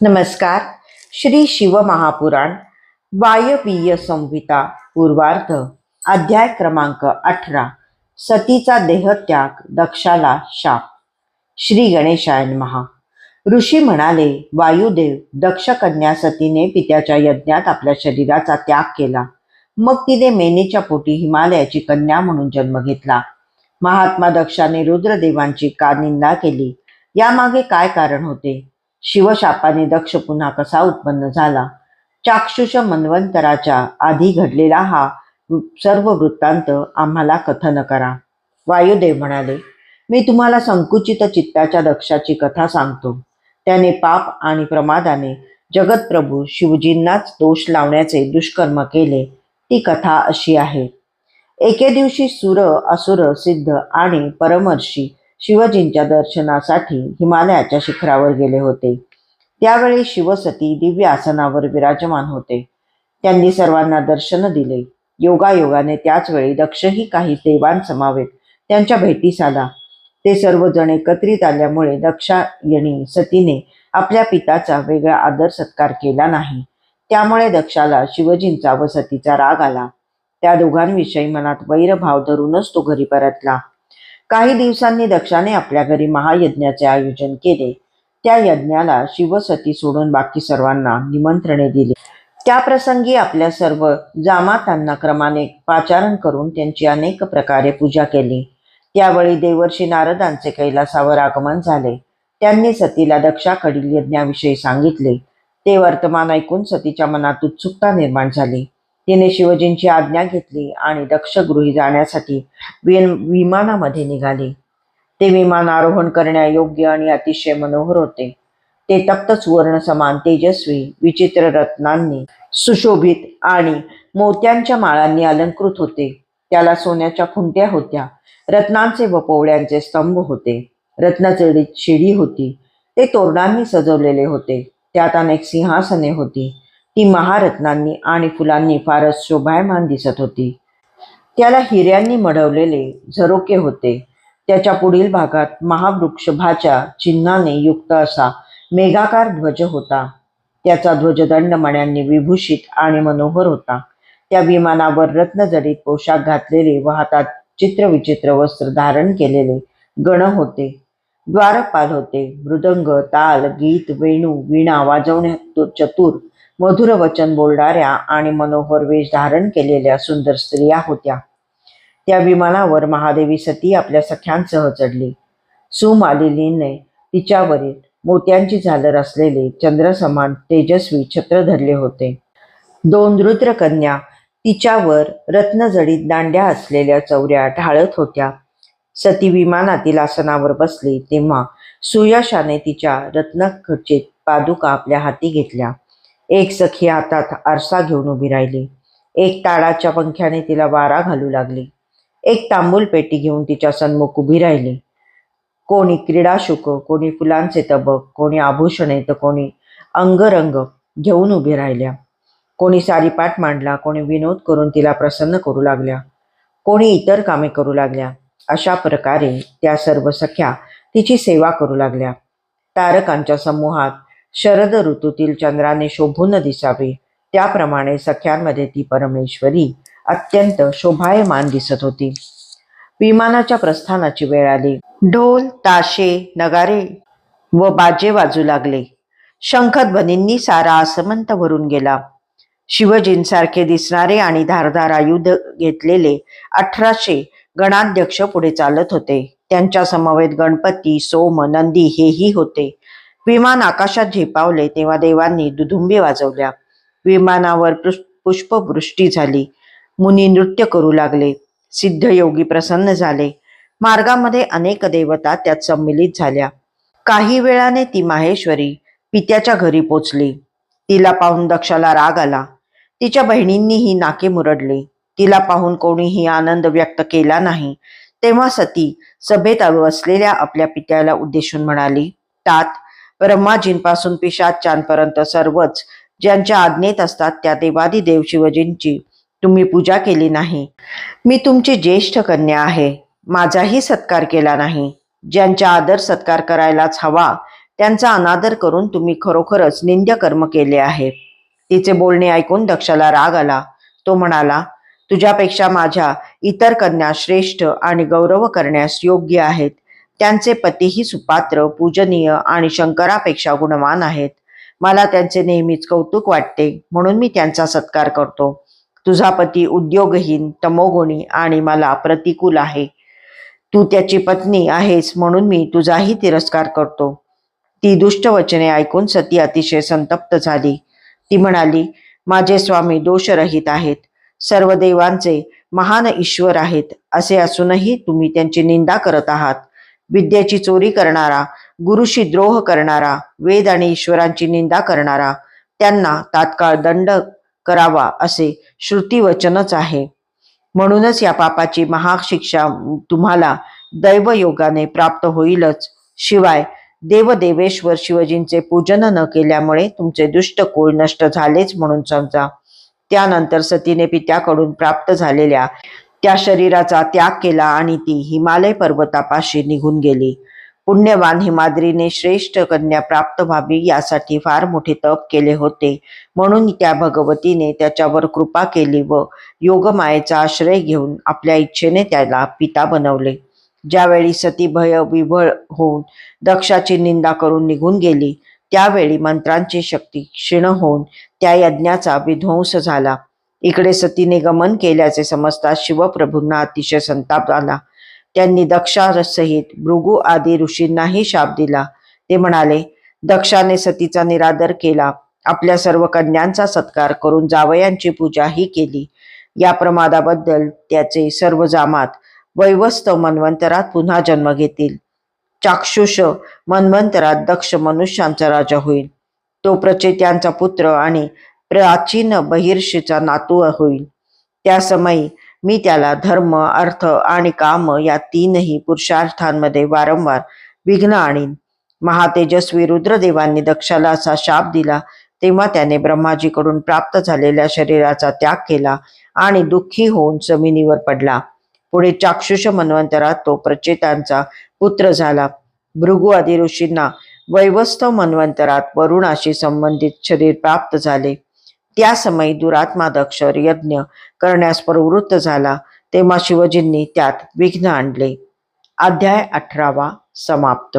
नमस्कार. श्री शिव महापुराण वायवीय संहिता पूर्वार्ध अध्याय क्रमांक अठरा सतीचा देहत्याग दक्षाला शाप. श्री गणेशायन महा ऋषी म्हणाले वायुदेव दक्ष कन्या सतीने पित्याच्या यज्ञात आपल्या शरीराचा त्याग केला. मग तिने मेनेच्या पोटी हिमालयाची कन्या म्हणून जन्म घेतला. महात्मा दक्षाने रुद्रदेवांची का निंदा केली? यामागे काय कारण होते? शिवशापाने दक्ष पुन्हा कसा उत्पन्न झाला? चाक्षुष मन्वंतराच्या आधी घडलेला हा सर्व वृत्तांत आम्हाला कथन करा. वायुदेव म्हणाले मी तुम्हाला संकुचित चित्ताच्या दक्षाची कथा सांगतो. त्याने पाप आणि प्रमादाने जगतप्रभू शिवजींनाच दोष लावण्याचे दुष्कर्म केले. ती कथा अशी आहे. एके दिवशी सुर असुर सिद्ध आणि परमर्षी शिवजींच्या दर्शनासाठी हिमालयाच्या शिखरावर गेले होते. त्यावेळी शिवसती दिव्य आसनावर विराजमान होते. त्यांनी सर्वांना दर्शन दिले. योगायोगाने त्याच वेळी दक्षही काही देवांसमावेत त्यांच्या भेटीस आला. ते सर्वजण एकत्रित आल्यामुळे दक्षायणी सतीने आपल्या पिताचा वेगळा आदर सत्कार केला नाही. त्यामुळे दक्षाला शिवजींचा व सतीचा राग आला. त्या दोघांविषयी मनात वैरभाव धरूनच तो घरी परतला. काही दिवसांनी दक्षाने आपल्या घरी महायज्ञाचे आयोजन केले. त्या यज्ञाला शिवसती सोडून बाकी सर्वांना निमंत्रणे दिली. त्या प्रसंगी आपल्या सर्व जामातांना क्रमाने पाचारण करून त्यांची अनेक प्रकारे पूजा केली. त्यावेळी देवर्षी नारदांचे कैलासावर आगमन झाले. त्यांनी सतीला दक्षाकडील यज्ञाविषयी सांगितले. ते वर्तमान ऐकून सतीच्या मनात उत्सुकता निर्माण झाली. तिने शिवजींची आज्ञा घेतली आणि दक्षगृही जाण्यासाठी विमानामध्ये निघाली. ते विमान आरोहण करण्यायोग्य आणि अतिशय मनोहर होते. ते तप्त सुवर्ण समान तेजस्वी विचित्र रत्नांनी सुशोभित आणि मोत्यांच्या माळांनी अलंकृत होते. त्याला सोन्याच्या खुंट्या होत्या. रत्नांचे व पोवळ्यांचे स्तंभ होते. रत्नचडीत शिडी होती. ते तोरणांनी सजवलेले होते. त्यात अनेक सिंहासने होती. ती महारत्नांनी आणि फुलांनी फारच शोभायमान दिसत होती. त्याला हिऱ्यांनी मढवलेले झरोके होते. त्याच्या पुढील भागात महावृक्षभाच्या चिन्हाने युक्त असा मेघाकार ध्वज होता. त्याचा ध्वजदंड मण्यांनी विभूषित आणि मनोहर होता. त्या विमानावर रत्नजडीत पोशाख घातलेले व हातात चित्रविचित्र वस्त्र धारण केलेले गण होते. द्वारपाल होते. मृदंग ताल गीत वेणू वीणा वाजवण्यात चतुर मधुर वचन बोलणाऱ्या आणि मनोहर वेश धारण केलेल्या सुंदर स्त्रिया होत्या. त्या विमानावर महादेवी सती आपल्या सख्यांसह चढली. सुमालिनीने तिच्यावरील मोत्यांची झालर असलेले चंद्रसमान तेजस्वी छत्र धरले होते. दोन रुद्रकन्या तिच्यावर रत्नजडीत दांड्या असलेल्या चौऱ्या ढाळत होत्या. सती विमानातील आसनावर बसली तेव्हा सुयशाने तिच्या रत्नखचित पादुका आपल्या हाती घेतल्या. एक सखी हातात आरसा घेऊन उभी राहिली. एक ताडाच्या पंख्याने तिला वारा घालू लागली. एक तांबूल पेटी घेऊन तिच्या सन्मुख उभी राहिली. कोणी क्रीडा शुक कोणी फुलांचे तबक कोणी आभूषणे तर कोणी अंगरंग घेऊन उभी राहिल्या. कोणी सारीपाठ मांडला कोणी विनोद करून तिला प्रसन्न करू लागल्या. कोणी इतर कामे करू लागल्या. अशा प्रकारे त्या सर्व सख्या तिची सेवा करू लागल्या. तारकांच्या समूहात शरद ऋतूतील चंद्राने शोभून दिसावे. त्याप्रमाणे सख्यांमध्ये ती परमेश्वरी अत्यंत शोभायमान दिसत होती. विमानाच्या प्रस्थानाची वेळ आली. ढोल ताशे नगारे व बाजे वाजू लागले. शंखध्वनींनी सारा आसमंत भरून गेला. शिवजींसारखे दिसणारे आणि धारधार आयुध घेतलेले अठराशे गणाध्यक्ष पुढे चालत होते. त्यांच्या समवेत गणपती सोम नंदी हेही होते. विमान आकाशात झेपावले तेव्हा देवांनी दुधुंबी वाजवल्या. विमानावर पुष्- पुष्पवृष्टी झाली. मुनी नृत्य करू लागले. सिद्ध योगी प्रसन्न झाले. मार्गामध्ये अनेक देवता त्यात सम्मिलित झाल्या. काही वेळाने ती माहेश्वरी पित्याच्या घरी पोचली. तिला पाहून दक्षाला राग आला. तिच्या बहिणींनीही नाके मुरडले. तिला पाहून कोणीही आनंद व्यक्त केला नाही. तेव्हा सती सभेत असलेल्या आपल्या पित्याला उद्देशून म्हणाली तात ब्रह्माजींपासून पिशाच्यांपर्यंत सर्वच ज्यांच्या आज्ञेत असतात त्या देवादिदेव शिवजींची तुम्ही पूजा केली नाही. मी तुमची ज्येष्ठ कन्या आहे. माझाही सत्कार केला नाही. ज्यांचा आदर सत्कार करायलाच हवा त्यांचा अनादर करून तुम्ही खरोखरच निंद्य कर्म केले आहे. तिचे बोलणे ऐकून दक्षाला राग आला. तो म्हणाला तुझ्यापेक्षा माझ्या इतर कन्या श्रेष्ठ आणि गौरव करण्यास योग्य आहेत. त्यांचे पतीही सुपात्र पूजनीय आणि शंकरापेक्षा गुणवान आहेत. मला त्यांचे नेहमीच कौतुक वाटते म्हणून मी त्यांचा सत्कार करतो. तुझा पती उद्योगहीन तमोगुणी आणि मला प्रतिकूल आहे. तू त्याची पत्नी आहेस म्हणून मी तुझाही तिरस्कार करतो. ती दुष्ट वचने ऐकून सती अतिशय संतप्त झाली. ती म्हणाली माझे स्वामी दोषरहित आहेत. सर्व देवांचे महान ईश्वर आहेत. असे असूनही तुम्ही त्यांची निंदा करत आहात. विद्येची चोरी करणारा गुरुशी द्रोह करणारा वेद आणि ईश्वरांची निंदा करणारा त्यांना तात्काळ दंड करावा असे श्रुतीवचनच आहे. म्हणूनच या पापाची महाशिक्षा तुम्हाला दैवयोगाने प्राप्त होईलच. शिवाय देवदेवेश्वर शिवजींचे पूजन न केल्यामुळे तुमचे दुष्ट कुळ नष्ट झालेच म्हणून समजा. त्यानंतर सतीने पित्याकडून प्राप्त झालेल्या त्या शरीराचा त्याग केला आणि ती हिमालय पर्वतापाशी निघून गेली. पुण्यवान हिमाद्रीने श्रेष्ठ कन्या प्राप्त व्हावी यासाठी फार मोठे तप केले होते. म्हणून त्या भगवतीने त्याच्यावर कृपा केली व योगमायेचा आश्रय घेऊन आपल्या इच्छेने त्याला पिता बनवले. ज्यावेळी सती भय विभळ होऊन दक्षाची निंदा करून निघून गेली त्यावेळी मंत्रांची शक्ती क्षीण होऊन त्या यज्ञाचा विध्वंस झाला. इकडे सतीने गमन केल्याचे समजता शिवप्रभूंना अतिशय संताप आला. त्यांनी दक्षासहित भृगु आदी ऋषींनाही शाप दिला. ते म्हणाले दक्षाने सतीचा निरादर केला. आपल्या सर्व कन्यांचा सत्कार करून जावयांची पूजाही केली. या प्रमादाबद्दल त्याचे सर्व जामात वैवस्त मन्वंतरात पुन्हा जन्म घेतील. चाक्षुष मन्वंतरात दक्ष मनुष्यांचा राजा होईल. तो प्रचेत्यांचा पुत्र आणि प्राचीन बहिर्षीचा नातू होईल. त्या समयी मी त्याला धर्म अर्थ आणि काम या तीनही पुरुषार्थांमध्ये वारंवार विघ्न आणीन महातेजस्वी रुद्रदेवांनी दक्षाला असा शाप दिला तेव्हा त्याने ब्रह्माजीकडून प्राप्त झालेल्या शरीराचा त्याग केला आणि दुःखी होऊन जमिनीवर पडला. पुढे चाक्षुष मन्वंतरात तो प्रचेतांचा पुत्र झाला. भृगु आदी ऋषींना वैवस्थ मन्वंतरात वरुणाशी संबंधित शरीर प्राप्त झाले. त्या समयी दुरात्मा दक्ष यज्ञ करण्यास प्रवृत्त झाला तेव्हा शिवजींनी त्यात विघ्न आणले. अध्याय अठरावा समाप्त.